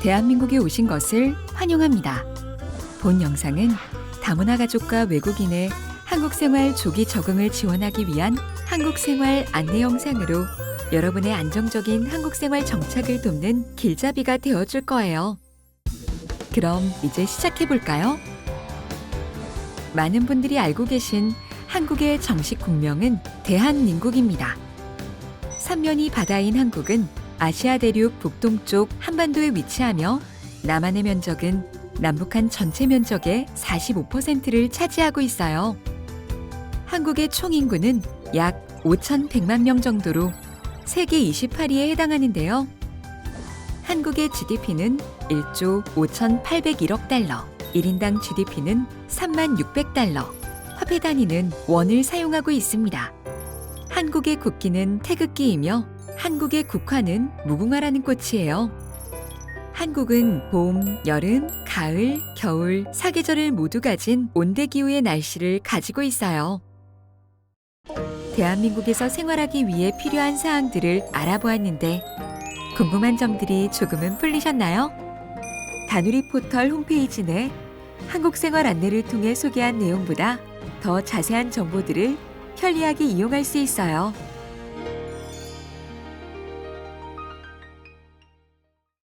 대한민국에 오신 것을 환영합니다. 본 영상은 다문화 가족과 외국인의 한국 생활 조기 적응을 지원하기 위한 한국 생활 안내 영상으로 여러분의 안정적인 한국 생활 정착을 돕는 길잡이가 되어 줄 거예요. 그럼 이제 시작해 볼까요? 많은 분들이 알고 계신 한국의 정식 국명은 대한민국입니다. 삼면이 바다인 한국은 아시아 대륙 북동쪽 한반도에 위치하며 남한의 면적은 남북한 전체 면적의 45%를 차지하고 있어요. 한국의 총 인구는 약 5,100만 명 정도로 세계 28위에 해당하는데요. 한국의 GDP는 1조 5,801억 달러, 1인당 GDP는 3만 600달러, 화폐 단위는 원을 사용하고 있습니다. 한국의 국기는 태극기이며 한국의 국화는 무궁화라는 꽃이에요. 한국은 봄, 여름, 가을, 겨울, 사계절을 모두 가진 온대 기후의 날씨를 가지고 있어요. 대한민국에서 생활하기 위해 필요한 사항들을 알아보았는데 궁금한 점들이 조금은 풀리셨나요? 다누리 포털 홈페이지 내 한국 생활 안내를 통해 소개한 내용보다 더 자세한 정보들을 편리하게 이용할 수 있어요.